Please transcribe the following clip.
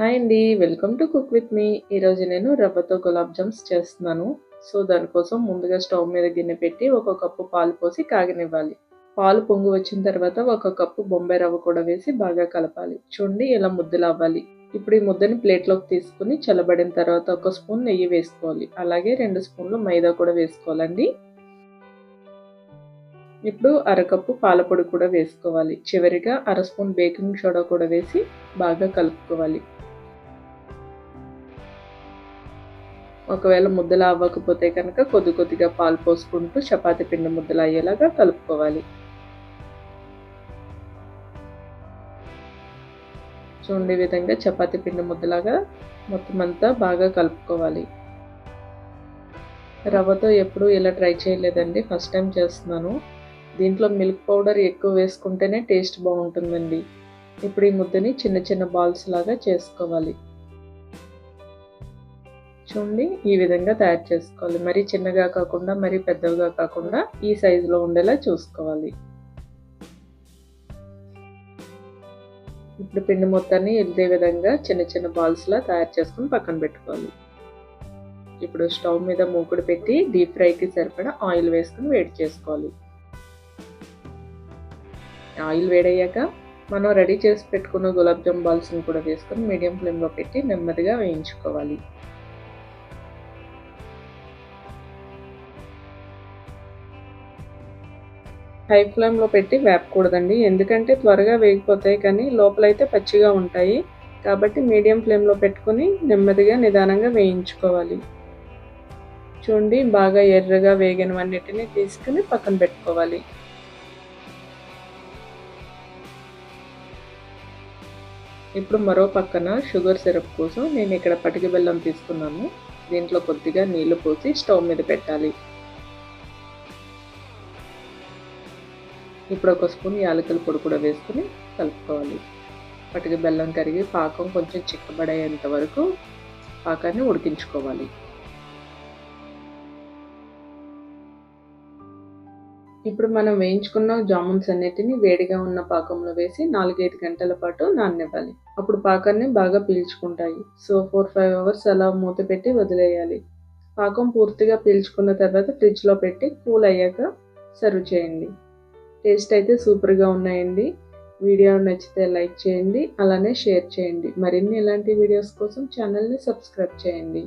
Hi అండి welcome to cook with me. ఈరోజు నేను రవ్వతో గులాబ్ జామ్స్ చేస్తున్నాను. సో దానికోసం ముందుగా స్టవ్ మీద గిన్నె పెట్టి ఒక కప్పు పాలు పోసి కాగనివ్వాలి. పాలు పొంగు వచ్చిన తర్వాత ఒక కప్పు బొంబాయి రవ్వ కూడా వేసి బాగా కలపాలి. చూడండి ఇలా ముద్దలు అవ్వాలి. ఇప్పుడు ఈ ముద్దని ప్లేట్లోకి తీసుకుని చల్లబడిన తర్వాత ఒక స్పూన్ నెయ్యి వేసుకోవాలి. అలాగే రెండు స్పూన్లు మైదా కూడా వేసుకోవాలండి. ఇప్పుడు అరకప్పు పాలపొడి కూడా వేసుకోవాలి. చివరిగా అర స్పూన్ బేకింగ్ సోడా కూడా వేసి బాగా కలుపుకోవాలి. ఒకవేళ ముద్దలు అవ్వకపోతే కనుక కొద్ది కొద్దిగా పాలు పోసుకుంటూ చపాతి పిండి ముద్దలు అయ్యేలాగా కలుపుకోవాలి. చూడండి విధంగా చపాతి పిండి ముద్దలాగా మొత్తం అంతా బాగా కలుపుకోవాలి. రవ్వతో ఎప్పుడు ఇలా ట్రై చేయలేదండి ఫస్ట్ టైం చేస్తున్నాను. దీంట్లో మిల్క్ పౌడర్ ఎక్కువ వేసుకుంటేనే టేస్ట్ బాగుంటుందండి. ఇప్పుడు ఈ ముద్దని చిన్న చిన్న బాల్స్ లాగా చేసుకోవాలి. చూడండి ఈ విధంగా తయారు చేసుకోవాలి. మరీ చిన్నగా కాకుండా మరీ పెద్దగా కాకుండా ఈ సైజులో ఉండేలా చూసుకోవాలి. ఇప్పుడు పిండి మొత్తాన్ని ఇదే విధంగా చిన్న చిన్న బాల్స్లా తయారు చేసుకుని పక్కన పెట్టుకోవాలి. ఇప్పుడు స్టవ్ మీద మూకుడు పెట్టి డీప్ ఫ్రైకి సరిపడా ఆయిల్ వేసుకుని వేడి చేసుకోవాలి. ఆయిల్ వేడయ్యాక మనం రెడీ చేసి పెట్టుకున్న గులాబ్ జామ్ బాల్స్ని కూడా వేసుకొని మీడియం ఫ్లేమ్లో పెట్టి నెమ్మదిగా వేయించుకోవాలి. హై ఫ్లేమ్లో పెట్టి వేపకూడదండి. ఎందుకంటే త్వరగా వేగిపోతాయి కానీ లోపలైతే పచ్చిగా ఉంటాయి. కాబట్టి మీడియం ఫ్లేమ్లో పెట్టుకుని నెమ్మదిగా నిదానంగా వేయించుకోవాలి. చూడండి బాగా ఎర్రగా వేగినవన్నిటిని తీసుకుని పక్కన పెట్టుకోవాలి. ఇప్పుడు మరో పక్కన షుగర్ సిరప్ కోసం నేను ఇక్కడ పటిక బెల్లం తీసుకున్నాను. దీంట్లో కొద్దిగా నీళ్ళు పోసి స్టవ్ మీద పెట్టాలి. ఇప్పుడు ఒక స్పూన్ యాలకుల పొడి కూడా వేసుకుని కలుపుకోవాలి. పటిక బెల్లం కరిగి పాకం కొంచెం చిక్కబడేంత వరకు పాకాన్ని ఉడికించుకోవాలి. ఇప్పుడు మనం వేయించుకున్న జామున్స్ అన్నిటిని వేడిగా ఉన్న పాకంలో వేసి నాలుగైదు గంటల పాటు నాననివ్వాలి. అప్పుడు పాకాన్ని బాగా పీల్చుకుంటాయి. సో ఫోర్ ఫైవ్ అవర్స్ అలా మూత పెట్టి వదిలేయాలి. పాకం పూర్తిగా పీల్చుకున్న తర్వాత ఫ్రిడ్జ్లో పెట్టి కూల్ అయ్యాక సర్వ్ చేయండి. టేస్ట్ అయితే సూపర్గా ఉన్నాయండి. వీడియో నచ్చితే లైక్ చేయండి అలానే షేర్ చేయండి. మరిన్ని ఇలాంటి వీడియోస్ కోసం ఛానల్ని సబ్స్క్రైబ్ చేయండి.